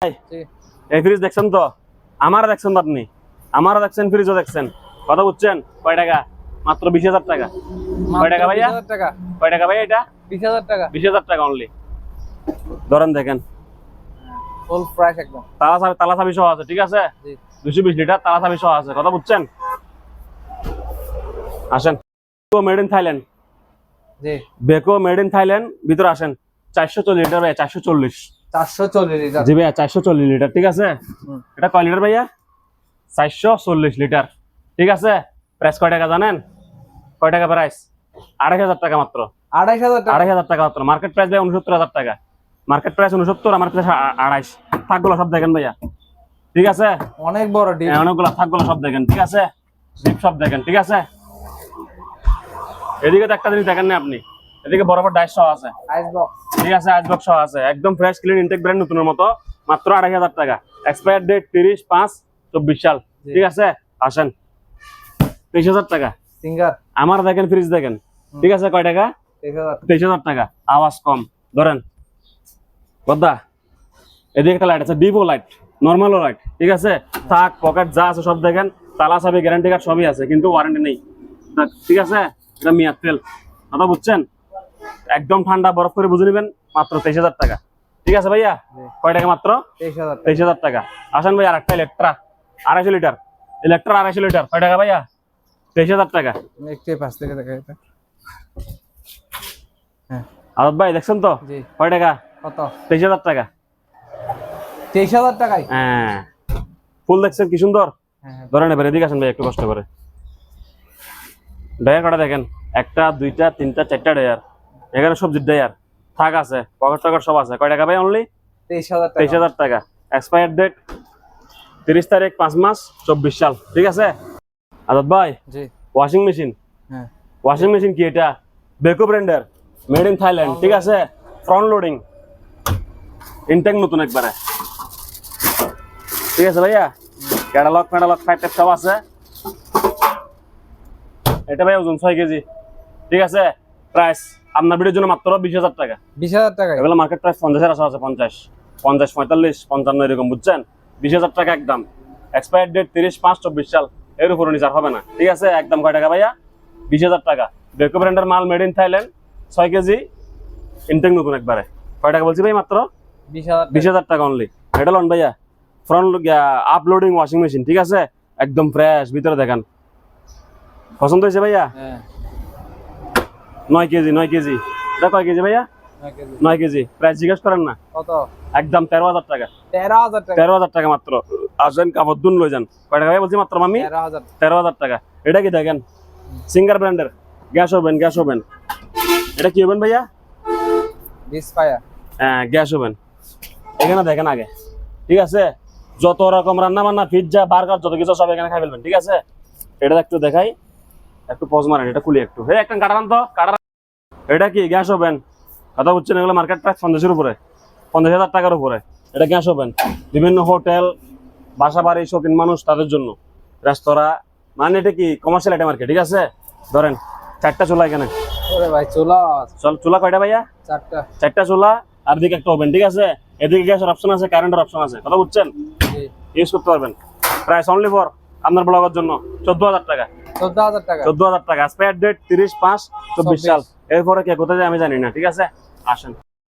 এই ফ্রিজ দেখছেন তো? আমার দেখছেন তো আপনি আমারও দেখছেন ফ্রিজও দেখছেন। কথা বুঝছেন? কয় টাকা? মাত্র বিশ হাজার টাকা। কয় টাকা ভাইয়া? টাকা। কয় টাকা ভাই এটা? 20000 টাকা। বিশ হাজার টাকা অনলি ধরেন দেখেন। ফুল একদম। তালা সহ আছে ঠিক আছে? দুশো বিশ লিটার তালা সহ আছে কথা বুঝছেন? আসেন। Made in Thailand Beko made in Thailand ভিতরে আসেন। চারশো চল্লিশ লিটার চারশো চল্লিশ। 440 লিটার। জি ভাইয়া চারশো চল্লিশ লিটার ঠিক আছে? এটা কয় লিটার ভাইয়া? চারশো চল্লিশ লিটার ঠিক আছে? প্রাইস কয় টাকা জানেন? কয় টাকা প্রাইস আড়াই হাজার টাকা মাত্র। 28000 টাকা। আড়াই হাজার টাকা মাত্র। মার্কেট প্রাইস ভাই উনসত্তর হাজার টাকা। মার্কেট প্রাইস উনসত্তর আমার প্রাইস আড়াইশ। থাকগুলো সব দেখেন ভাইয়া। ঠিক আছে? অনেক বড় ডিল হ্যাঁ, অনেকগুলো থাকগুলো সব দেখেন ঠিক আছে? ডিপ সব দেখেন ঠিক আছে? এদিকে তো একটা জিনিস দেখেন না আপনি। এদিকে বরাবর ডাইস সহ আছে। আইস বক্স ঠিক আছে আজবক সহ আছে। একদম ফ্রেশ ক্লিন ইনটেক ব্র্যান্ড নতুনের মতো। মাত্র আড়াই হাজার টাকা। এক্সপায়ার ডেট তিরিশ পাঁচ চব্বিশ সাল। ঠিক আছে? আসেন। তেইশ হাজার টাকা। সিঙ্গার আমার দেখেন ফ্রিজ দেখেন। ঠিক আছে কয় টাকা? 23000 তেইশ হাজার টাকা। আওয়াজ কম। ধরেন। বদ্দা এদিকে একটা লাইট আছে ডিপো লাইট নর্মালও লাইট ঠিক আছে? থাক পকেট যা আছে সব দেখেন। তালা চাবি গ্যারান্টি কার্ড সবই আছে কিন্তু ওয়ারেন্টি নেই। ঠিক আছে? এটা মিয়ার তেল কথা বুঝছেন? একদম ঠান্ডা বরফ করে বুঝে নেবেন মাত্র তেইশ হাজার টাকা। ঠিক আছে ভাইয়া? কয় টাকা মাত্র? তেইশ হাজার টাকা। আসেন ভাই আর একটা ইলেকট্রা আড়াইশো লিটার। ইলেকট্রা আড়াইশো লিটার। কয় টাকা ভাইয়া? তেইশ হাজার টাকা। একটু থেকে দেখা এটা হ্যাঁ। ভাই দেখছেন তো? কয় টাকা? কত? তেইশ হাজার টাকা। 23000 টাকায় হ্যাঁ। ফুল দেখছেন কি সুন্দর? হ্যাঁ হ্যাঁ। ধরেন এবার এদিকে আসেন ভাই একটু কষ্ট করে। ডয়ার কটা দেখেন? একটা দুইটা তিনটা চারটা ডয়ার। এখানে সবজির ডয়ার থাক আছে পকেট টকেট সব আছে। কয় টাকা ভাই অনলি 23000 টাকা। তেইশ হাজার টাকা। এক্সপায়ার ডেট তিরিশ তারিখ পাঁচ মাস চব্বিশ সাল। ঠিক আছে? আজাদ ভাই জি। ওয়াশিং মেশিন হ্যাঁ। ওয়াশিং মেশিন কি এটা? বেকো ব্র্যান্ডের মেড ইন থাইল্যান্ড ঠিক আছে? ফ্রন্ট লোডিং ইনটেক নতুন একবারে। ঠিক আছে ভাইয়া? ক্যাটালগ ফ্যাটালগ ফাইভ টাইপ সব আছে। এটা ভাই ওজন ছয় কেজি। ঠিক আছে? প্রাইস আপনার ভিডিওর জন্য মাত্র বিশ হাজার টাকা। 20000 টাকায় এগুলো মার্কেট প্রাইস পঞ্চাশের আশা আছে পঞ্চাশ পঞ্চাশ পঁয়তাল্লিশ পঞ্চান্ন এরকম বুঝছেন? বিশ হাজার টাকা একদম। এক্সপায়ার ডেট তিরিশ পাঁচ চব্বিশ সাল। এর উপর নিচার হবে না। ঠিক আছে? একদম কয় টাকা ভাইয়া? বিশ হাজার টাকা। বেকো ব্র্যান্ডের মাল মেড ইন থাইল্যান্ড ছয় কেজি। ইনটেক নতুন একবারে। কয় টাকা বলছি ভাই মাত্র? 20000 বিশ হাজার টাকা অনলি এটা লন ভাইয়া। ফ্রন্ট আপলোডিং ওয়াশিং মেশিন ঠিক আছে? একদম ফ্রেশ ভিতরে দেখান। পছন্দ হয়েছে ভাইয়া? হ্যাঁ। নয় কেজি নয় কেজি। এটা কয় কেজি ভাইয়া? নয় কেজি। প্রাইস জিজ্ঞেস করেন না? কত? একদম তেরো হাজার টাকা। 13000 টাকা। তেরো হাজার টাকা মাত্র। আসেন কাপড় দুন লই যান। কয় টাকা বলছি মাত্র মামি তেরো হাজার। টাকা। এটা কি দেখেন? সিঙ্গার ব্র্যান্ডের। Gas oven gas oven. এটা কি ওভেন ভাইয়া? হ্যাঁ গ্যাস ওভেন। এখানে দেখেন আগে। ঠিক আছে? যত রকম রান্না বান্না পিৎজা বার্গার যত কিছু সব এখানে খাই ফেলবেন। ঠিক আছে? এটা একটু দেখাই। একটু পজ মারেন এটা খুলি একটু। হ্যাঁ একটা কাটান তো কাটান এটা কি গ্যাস ওভেন? কথা বুঝছেন এগুলো মার্কেট প্রাইস পঞ্চাশের উপরে। পঞ্চাশ হাজার টাকার উপরে। এটা গ্যাস ওভেন। বিভিন্ন হোটেল বাসা বাড়ি শৌখিন মানুষ তাদের জন্য। রেস্তোরাঁ মানে এটা কি কমার্শিয়াল আইটেম আর কি ঠিক আছে? ধরেন চারটা চুলা এখানে। ভাই চুলা। চল কয়টা ভাইয়া? চারটা। চারটা চুলা আর দিকে একটা ওভেন ঠিক আছে? এদিকে গ্যাসের অপশন আছে কারেন্টের অপশন আছে। কথা বুঝছেন? ইউজ করতে পারবেন। প্রাইস অনলি ফর আপনার ব্লগের জন্য চোদ্দ হাজার টাকা। 14000 টাকা। চোদ্দ হাজার টাকা। স্পেয়ার ডেট তিরিশ পাঁচ চব্বিশ সাল। এরপরে কে কোথায় যায় আমি জানি না ঠিক আছে? আসেন।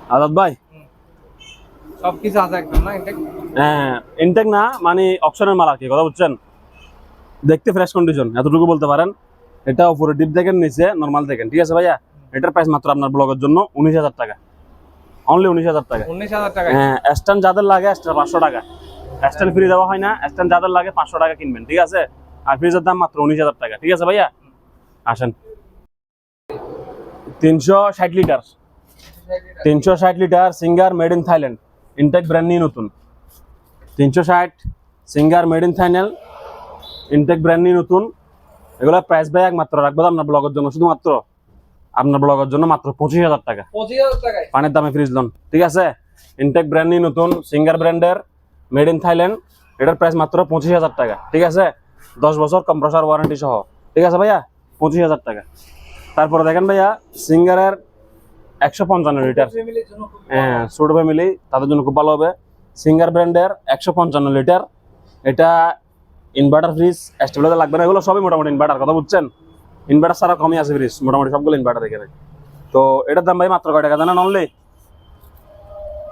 আজাদ ভাই? সবকিছু আছে একদম না এটা হ্যাঁ ইনটেক না মানে অপশনের মাল আর কি কথা বুঝছেন? দেখতে ফ্রেশ কন্ডিশন এতটুকু বলতে পারেন। এটা উপরে ডিপ দেখেন নিচে নর্মাল দেখেন ঠিক আছে ভাইয়া? এটার প্রাইস মাত্র আপনার ব্লগের জন্য উনিশ হাজার টাকা। অনলি উনিশ হাজার টাকা। 19000 টাকা। হ্যাঁ স্ট্যান্ড যাদের লাগে স্ট্যান্ড পাঁচশো টাকা। স্ট্যান্ড ফ্রি দেওয়া হয় না স্ট্যান্ড যাদের লাগে পাঁচশো টাকা কিনবেন ঠিক আছে? আর ফ্রিজের দাম মাত্র উনিশ হাজার টাকা ঠিক আছে ভাইয়া? আসেন। তিনশো ষাট লিটার তিনশো ষাট litre Singer made in Thailand intact brand নিয়ে নতুন। তিনশো ষাট Singer made in Thailand intact brand নিয়ে নতুন। এগুলো প্রাইস ভাই একমাত্র রাখব আপনার ব্লগের জন্য শুধুমাত্র। আপনার ব্লগের জন্য মাত্র পঁচিশ হাজার টাকা। 25000 পানির দামে ফ্রিজ লোন ঠিক আছে? ইনটেক ব্র্যান্ড নিয়ে নতুন সিঙ্গার ব্র্যান্ডের মেড ইন থাইল্যান্ড এটার প্রাইস মাত্র পঁচিশ হাজার টাকা ঠিক আছে? দশ বছর কম্প্রেসার ওয়ারেন্টি সহ। ঠিক আছে ভাইয়া? পঁচিশ হাজার টাকা। তারপরে দেখেন ভাইয়া, সিঙ্গারের একশো পঞ্চান্ন লিটার হ্যাঁ ছোট ফ্যামিলি তাদের জন্য খুব ভালো হবে। সিঙ্গার ব্র্যান্ডের একশো পঞ্চান্ন লিটার এটা ইনভার্টার ফ্রিজ স্টেবিলাইজার লাগবে না, এগুলো সবই মোটামুটি ইনভার্টার কথা বুঝছেন? ইনভার্টার ছাড়া কমই আছে ফ্রিজ মোটামুটি সবগুলো ইনভার্টার এখানে তো এটার দাম ভাই মাত্র কয় টাকা জানেন only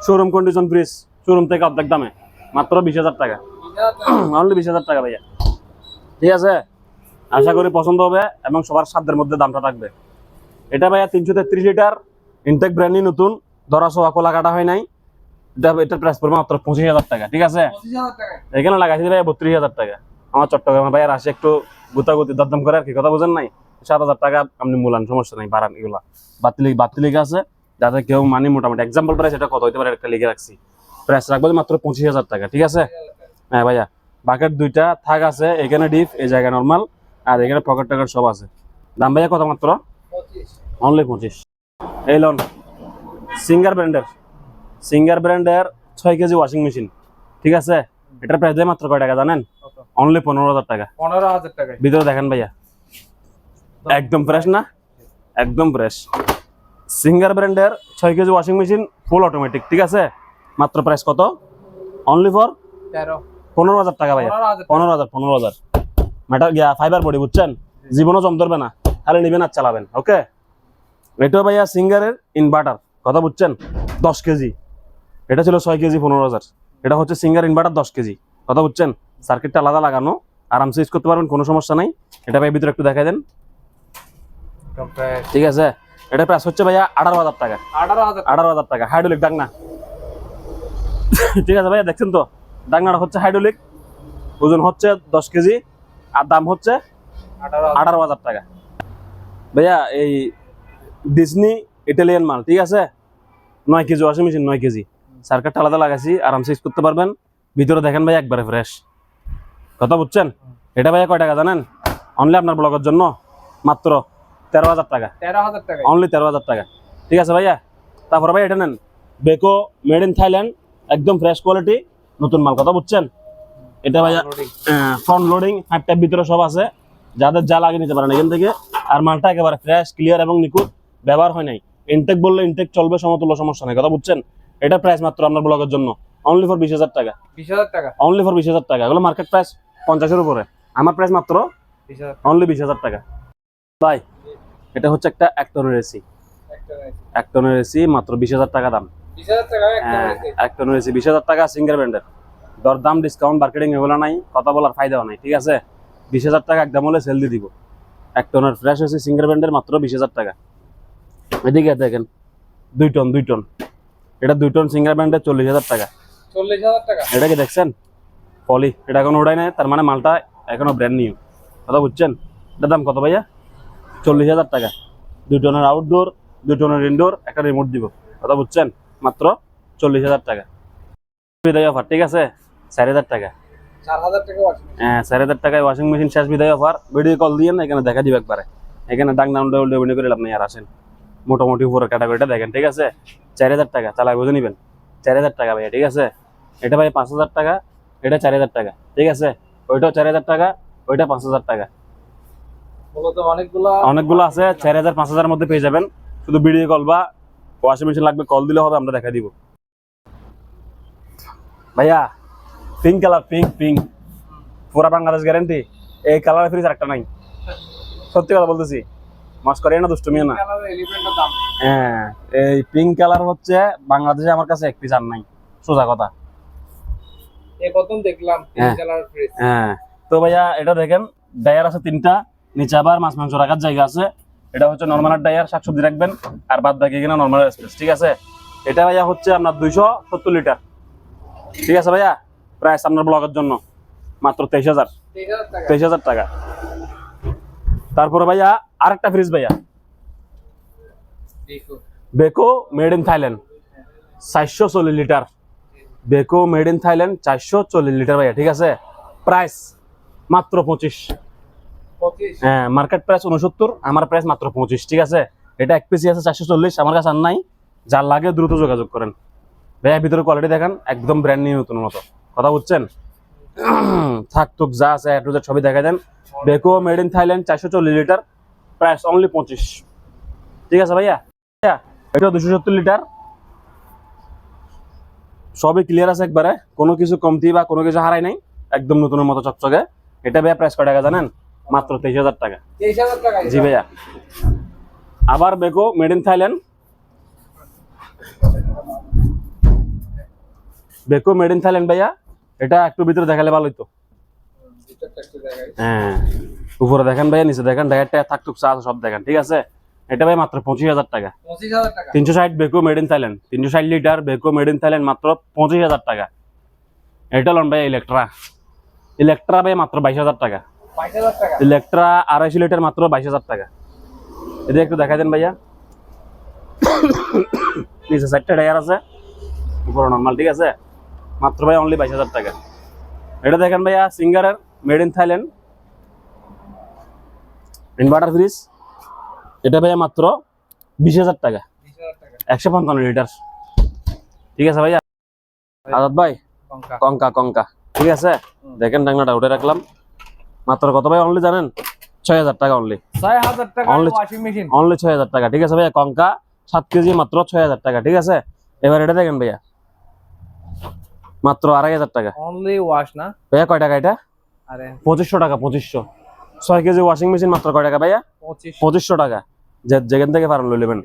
showroom condition fridge showroom থেকে অর্ধেক দামে। মাত্র বিশ হাজার টাকা। অনলি বিশ হাজার টাকা ভাইয়া। ঠিক আছে? আশা করি পছন্দ হবে এবং সবার সাধ্যের মধ্যে দামটা থাকবে। এটা ভাইয়া তিনশো তেত্রিশ লিটার ইনটেক ব্র্যান্ডই নতুন ধরা সোয়া কোলা কাটা হয় নাই। এটা এটার প্রাইস পড়বে মাত্র পঁচিশ হাজার টাকা ঠিক আছে? এখানে লাগাইছি ভাইয়া বত্রিশ হাজার টাকা। আমার চট্টগ্রামের ভাইয়ার আসে একটু গুতাগুতি দরদাম করে আর কি কথা বোঝেন নাই? সাত হাজার টাকা আপনি মূলান সমস্যা নাই বাড়ান এগুলা। বাতিলি বাতিলিক আছে যাতে কেউ মানে মোটামুটি। এক্সাম্পল প্রাইস এটা কত হতে পারে একটা লিখে রাখছি। প্রাইস রাখব মাত্র পঁচিশ হাজার টাকা ঠিক আছে? হ্যাঁ ভাইয়া। বাকেট দুইটা থাক আছে এখানে ডিপ এই জায়গায় নর্মাল আর এখানে পকেট টকেট সব আছে। দাম ভাইয়া কত মাত্র? অনলি পঁচিশ। এই লন সিঙ্গার ব্র্যান্ডের সিঙ্গার ব্র্যান্ডের ছয় কেজি ওয়াশিং মেশিন ঠিক আছে? এটার প্রাইস দেয় মাত্র কয় টাকা জানেন? অনলি পনেরো হাজার টাকা। পনেরো হাজার টাকা ভিতরে দেখেন ভাইয়া। একদম ফ্রেশ না? একদম ফ্রেশ সিঙ্গার ব্র্যান্ডের ছয় KG washing machine full automatic ঠিক আছে? মাত্র প্রাইস কত? অনলি ফর তেরো। পনেরো হাজার টাকা ভাইয়া। পনেরো হাজার পনেরো হাজার ম্যাটার গিয়া ফাইবার বডি বুঝছেন? জীবনও জম ধরবে না। খালি নিবেন আর চালাবেন ওকে? এটা ভাইয়া সিঙ্গারের ইনভার্টার কথা বুঝছেন? দশ কেজি। এটা ছিল ছয় কেজি পনেরো হাজার। এটা হচ্ছে সিঙ্গার ইনভার্টার দশ কেজি। কথা বুঝছেন? সার্কিটটা আলাদা লাগানো আরামসে ইউজ করতে পারবেন কোনো সমস্যা নাই। এটা ভাই ভিতরে একটু দেখাই দেন। ঠিক আছে? এটা প্রাইস হচ্ছে ভাইয়া আঠারো হাজার টাকা। আঠারো হাজার টাকা। আঠারো হাজার টাকা। হাইড্রোলিক ডাকনা ঠিক আছে ভাইয়া দেখছেন তো? ডাকনাটা হচ্ছে হাইড্রোলিক ওজন হচ্ছে দশ কেজি আর দাম হচ্ছে আঠারো হাজার টাকা। ভাইয়া এই ডিজনি ইটালিয়ান মাল ঠিক আছে? নয় কেজি ওয়াশিং মেশিন নয় কেজি। সার্কারটা আলাদা লাগাইছি আরামসে ইউজ করতে পারবেন। ভিতরে দেখেন ভাই একবারে ফ্রেশ কথা বুঝছেন? এটা ভাইয়া কয় টাকা জানেন? অনলি আপনার ব্লগের জন্য মাত্র তেরো হাজার টাকা। তেরো হাজার টাকায় অনলি তেরো হাজার টাকা। ঠিক আছে ভাইয়া? তারপরে ভাই এটা নেন। বেকো মেড ইন থাইল্যান্ড একদম ফ্রেশ কোয়ালিটি নতুন মাল কথা বুঝছেন? এটা Loading। Front loading five type ভিতরে সব আছে। যাদের যা লাগে নিতে পারেন এখান থেকে। আর মালটা একেবারে ফ্রেশ ক্লিয়ার এবং নিখুঁত ব্যবহার হয় নাই। ইনটেক বললে ইনটেক চলবে সমতুল্য সমস্যা নেই কথা বুঝছেন? এটা প্রাইস মাত্র আপনার ব্লগের জন্য। অনলি ফর বিশ হাজার টাকা। বিশ হাজার টাকা? অনলি ফর বিশ হাজার টাকা। এগুলো মার্কেট প্রাইস পঞ্চাশের উপরে। আমার প্রাইস মাত্র অনলি বিশ হাজার টাকা। ভাই এটা হচ্ছে একটা একটনের এসি একটা রয়েছে। একটনের এসি মাত্র বিশ হাজার টাকা দাম। একটা হ্যাঁ এসি বিশ হাজার টাকা সিঙ্গেল ব্র্যান্ডের দর দাম ডিসকাউন্ট মার্কেটিং এগুলো নাই কথা বলার ফায়দাও নাই ঠিক আছে? বিশ হাজার টাকা একদম হলে সেল দিয়ে দিব। এক টনের ফ্রেশ এসি সিঙ্গেল ব্র্যান্ডের মাত্র বিশ হাজার টাকা। এদিকে দেখেন দুই টন দুই টন এটা দুই টন সিঙ্গেল ব্র্যান্ডের চল্লিশ হাজার টাকা। চল্লিশ হাজার টাকা। এটা কি দেখছেন? পলি। এটা এখনও ওড়াই নাই তার মানে মালটা এখনও ব্র্যান্ড নিউ কথা বুঝছেন? এটার দাম কত ভাইয়া? চল্লিশ হাজার টাকা। দুই টনের আউটডোর দুই টনের ইনডোর একটা রিমোট দিব। কথা বুঝছেন? মাত্র চল্লিশ হাজার টাকা। বিদায় অফার ঠিক আছে? চার হাজার টাকা। চার হাজার টাকা ওয়াশিং মেশিন। হ্যাঁ চার হাজার টাকায় ওয়াশিং মেশিন শেষ বিদায় অফার ভিডিও কল দিয়ে না এখানে দেখা দিবে একবারে। এখানে ডাক নাম উল্টে করে আপনি আর আসেন। মোটামুটি উপরের ক্যাটাগরিটা দেখেন ঠিক আছে? চার হাজার টাকা চালাই বুঝে নিবেন। চার হাজার টাকা ভাইয়া ঠিক আছে? এটা ভাই পাঁচ হাজার টাকা এটা চার হাজার টাকা ঠিক আছে? ওইটাও চার হাজার টাকা ওইটা পাঁচ হাজার টাকা। অনেকগুলো আছে চার হাজার পাঁচ হাজার মধ্যে পেয়ে যাবেন। শুধু ভিডিও কল বা ওয়াশিং মেশিন লাগবে কল দিলে হবে আমরা দেখা দিব। ভাইয়া পিঙ্ক কালার পিঙ্ক পিঙ্ক পুরা বাংলাদেশ গ্যারান্টি এই কালার ফ্রিজ একটা নাই। সত্যি কথা বলতেছি মাস করে না দুষ্টুমিও না। কালারের হ্যাঁ এই পিঙ্ক কালার হচ্ছে বাংলাদেশে আমার কাছে এক পিস আর নাই। সোজা কথা। দেখলাম হ্যাঁ। হ্যাঁ তো ভাইয়া এটা দেখেন ডায়ার আছে তিনটা নিচে আবার মাছ মাংস রাখার জায়গা আছে। এটা হচ্ছে নর্মাল ডায়ার শাকসবজি রাখবেন আর বাদ বাকি কিনা নর্মাল স্পেস ঠিক আছে? এটা ভাইয়া হচ্ছে আপনার দুইশো সত্তর লিটার ঠিক আছে ভাইয়া? প্রাইস আপনার ব্লগের জন্য মাত্র তেইশ হাজার। তেইশ হাজার টাকা। তারপরে ভাইয়া আরেকটা ফ্রিজ ভাইয়া। বেকো মেড ইন থাইল্যান্ড চারশো চল্লিশ litre Beko made in Thailand চারশো চল্লিশ লিটার ভাইয়া ঠিক আছে? প্রাইস মাত্র পঁচিশ। হ্যাঁ মার্কেট প্রাইস উনসত্তর আমার প্রাইস মাত্র পঁচিশ, ঠিক আছে? এটা এক পিসি আছে চারশো চল্লিশ, আমার কাছে আর নাই। যার লাগে দ্রুত যোগাযোগ করেন। ভাইয়া ভিতরে কোয়ালিটি দেখেন, একদম ব্র্যান্ড নিউ নতুন মতো। কথা বুঝছেন? থাক টুক যা আছে একটু ছবি দেখা দেন। বেকো মেড ইন থাইল্যান্ড চারশো চল্লিশ লিটার প্রাইস অনলি পঁচিশ। ঠিক আছে ভাইয়া? এটা দুশো সত্তর লিটার সবই ক্লিয়ার আছে একবারে। কোনো কিছু কমতি বা কোনো কিছু হারাই নাই। একদম নতুনের মতো চকচকে। এটা ভাইয়া প্রাইস কয় জানেন? মাত্র তেইশ হাজার টাকা। জি ভাইয়া। আবার Beko made in Thailand Beko made in Thailand ভাইয়া। এটা একটু ভিতরে দেখালে ভালো হতো ভিতরটা একটু দেখাই হ্যাঁ উপরে দেখেন ভাইয়া নিচে দেখেন ডায়ারটা থাকটুক চা সব দেখেন ঠিক আছে? এটা ভাই মাত্র পঁচিশ হাজার টাকা। তিনশো ষাট বেকো মেড ইন থাইল্যান্ড তিনশো ষাট litre Beko made in Thailand মাত্র পঁচিশ হাজার টাকা। এটা লন ভাই ইলেকট্রা ইলেকট্রা ভাই মাত্র বাইশ হাজার টাকা। ইলেকট্রা আড়াইশো লিটার মাত্র বাইশ হাজার টাকা। এটা একটু দেখা দেন ভাইয়া। নিচে চারটে টায়ার আছে। উপরে নর্মাল ঠিক আছে? মাত্র ভাই অনলি বাইশ হাজার টাকা। এটা দেখেন ভাইয়া সিঙ্গারের made in Thailand inverter fridge এটা ভাইয়া মাত্র বিশ হাজার টাকা। একশো পঞ্চান্ন লিটার ঠিক আছে ভাইয়া? আজাদ ভাই? কঙ্কা। কঙ্কা কঙ্কা। ঠিক আছে? দেখেন ডাংনাটা উঠে রাখলাম। মাত্র কত ভাই? অনলি জানেন? ছয় হাজার টাকা অনলি ছয় হাজার টাকা ওয়াশিং মেশিন অনলি ছয় হাজার টাকা ঠিক আছে ভাইয়া? কঙ্কা সাত কেজি মাত্র ছয় হাজার টাকা ঠিক আছে? এবার এটা দেখেন ভাইয়া। মাত্র আড়াই হাজার টাকা। অনলি ওয়াশ না? ভাইয়া কয় টাকা এটা? আরে। পঁচিশশো টাকা পঁচিশশো। ছয় কেজি ওয়াশিং মেশিন মাত্র কয় টাকা ভাইয়া? পঁচিশ পঁচিশশো টাকা। যে যেখান থেকে পারেন লই নেবেন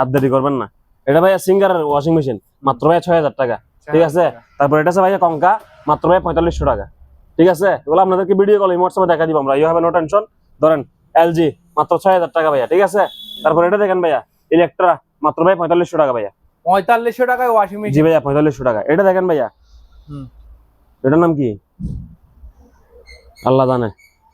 আর দেরি করবেন না। এটা ভাইয়া সিঙ্গার ওয়াশিং মেশিন মাত্র ভাইয়া ছয় হাজার টাকা ঠিক আছে? তারপর এটা আছে ভাইয়া কঙ্কা মাত্র ভাই পঁয়তাল্লিশশো টাকা। ঠিক আছে? এগুলো আপনাদেরকে ভিডিও কল হোয়াটসঅ্যাপে দেখা দিব আমরা। ইউ হবে নো টেনশন ধরেন এলজি মাত্র ছয় হাজার টাকা ভাইয়া ঠিক আছে? তারপর এটা দেখেন ভাইয়া ইলেকট্রা মাত্র ভাই পঁয়তাল্লিশশো টাকা ভাইয়া। পঁয়তাল্লিশশো টাকায় ওয়াশিং মেশিন জি ভাইয়া পঁয়তাল্লিশশো টাকা। এটা দেখেন ভাইয়া। হুম। এটার নাম কি? আল্লাহ জানে।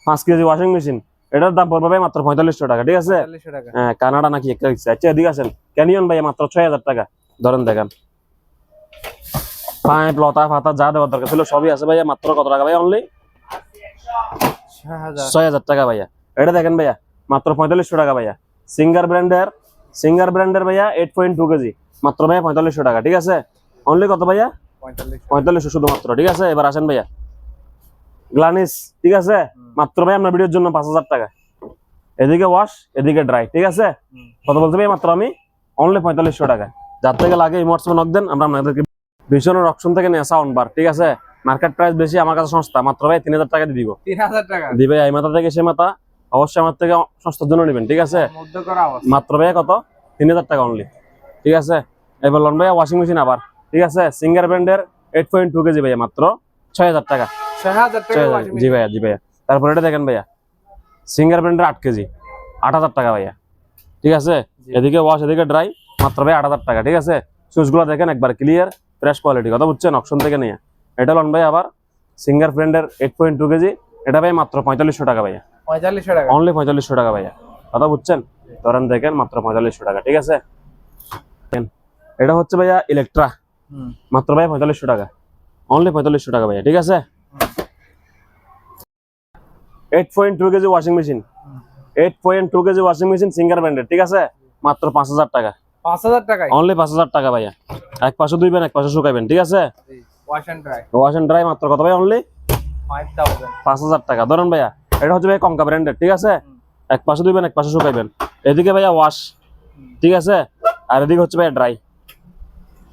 পাঁচ কেজি ওয়াশিং মেশিন এটার দাম পড়বে ভাই মাত্র পঁয়তাল্লিশশো টাকা ঠিক আছে? টাকা। হ্যাঁ কানাডা নাকি আচ্ছা এদিকে আছেন ক্যানিয়ন ভাইয়া মাত্র ছয় হাজার টাকা। ধরেন দেখেন। পাইপ লতা ফাতা যা দেওয়ার দরকার ছিল সবই আছে ভাইয়া মাত্র কত টাকা অনলি ছয় হাজার। টাকা ভাইয়া। এটা দেখেন ভাইয়া মাত্র পঁয়তাল্লিশশো টাকা ভাইয়া। সিঙ্গার ব্র্যান্ডের সিঙ্গার ব্র্যান্ডের ভাইয়া এইট পয়েন্ট টু কেজি। মাত্র ভাইয়া পঁয়তাল্লিশশো টাকা ঠিক আছে? অনলি কত ভাইয়া? পঁয়তাল্লিশশো। শুধুমাত্র ঠিক আছে? এবার আসেন ভাইয়া। গ্লানিস ঠিক আছে? মাত্র ভাই আপনার ভিডিওর জন্য পাঁচ হাজার টাকা। এদিকে ওয়াশ এদিকে ড্রাই ঠিক আছে। কত বলতে ভাই মাত্র আমি? অনলি পঁয়তাল্লিশশো টাকা। যার থেকে লাগে এই নক দেন আমরা আপনাদেরকে ভীষণের অপশন থেকে নিয়ে সাউন্ড বার ঠিক আছে? মার্কেট প্রাইস বেশি আমার কাছে সস্তা মাত্র ভাই তিন হাজার টাকা দিব। তিন হাজার টাকা। দিবে এই মাথা থেকে সে মাথা অবশ্যই আমার থেকে সস্তার জন্য নেবেন ঠিক আছে? মাত্র ভাইয়া কত? তিন হাজার টাকা অনলি ঠিক আছে? এবার লন ভাইয়া ওয়াশিং মেশিন আবার ঠিক আছে? সিঙ্গার ব্র্যান্ডের এইট পয়েন্ট টু কেজি ভাইয়া মাত্র ছয় হাজার টাকা। জি ভাইয়া জি ভাইয়া। তারপর এটা দেখেন ভাইয়া সিঙ্গার ব্র্যান্ডের আট কেজি আট হাজার টাকা ভাইয়া ঠিক আছে? এদিকে ওয়াশ এদিকে ড্রাই মাত্র ভাই আট হাজার টাকা ঠিক আছে? সুইচগুলো দেখেন একবার ক্লিয়ার ফ্রেশ কোয়ালিটি কথা বুঝছেন? অপশন থেকে নিয়ে। এটা লন ভাই আবার সিঙ্গার ব্র্যান্ডের এইট পয়েন্ট টু কেজি। এটা ভাই মাত্র পঁয়তাল্লিশশো টাকা ভাইয়া। পঁয়তাল্লিশশো টাকা। অনলি পঁয়তাল্লিশশো টাকা ভাইয়া। কথা বুঝছেন? ধরেন দেখেন মাত্র পঁয়তাল্লিশশো টাকা ঠিক আছে? এটা হচ্ছে ভাইয়া ইলেকট্রা মাত্র ভাই পঁয়তাল্লিশশো টাকা। অনলি পঁয়তাল্লিশশো টাকা ভাইয়া ঠিক আছে? Eight point two KG washing machine eight point two KG washing machine Singer ব্র্যান্ডের ঠিক আছে? মাত্র পাঁচ হাজার টাকা। পাঁচ হাজার টাকায়? অনলি পাঁচ হাজার টাকা ভাইয়া। এক পাশে ধুইবেন এক পাশে শুকাইবেন ঠিক আছে? Wash and dry wash and dry মাত্র কত ভাই অনলি পাঁচ হাজার টাকা। ধরেন ভাইয়া এটা হচ্ছে ভাই কঙ্কা ব্র্যান্ডের ঠিক আছে? এক পাশে ধুইবেন এক পাশে শুকাইবেন। এদিকে ভাইয়া ওয়াশ ঠিক আছে? আর এদিকে হচ্ছে ভাইয়া ড্রাই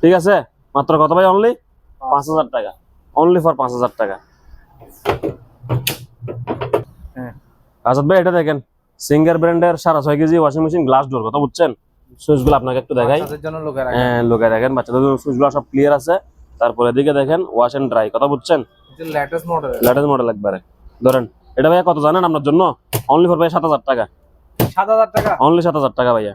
ঠিক আছে? মাত্র কত ভাই অনলি পাঁচ। হাজার টাকা। অনলি ফর পাঁচ হাজার টাকা। হ্যাঁ। আজাদ ভাই এটা দেখেন সিঙ্গার ব্র্যান্ডের সাড়ে ছয় KG washing machine glass door কথা বুঝছেন? সুইচগুলো আপনাকে একটু দেখাই। বাচ্চাদের জন্য লোকের আগে হ্যাঁ দেখেন বাচ্চাদের সুইচগুলো সব ক্লিয়ার আছে। তারপরে এদিকে দেখেন ওয়াশ এন্ড ড্রাই কথা বুঝছেন? লেটেস্ট মডেল লেটেস্ট মডেল একবারে। ধরেন এটা ভাইয়া কত জানেন আপনার জন্য? অনলি ফর ভাইয়া সাত হাজার টাকা। সাত হাজার টাকা? অনলি সাত হাজার টাকা ভাইয়া।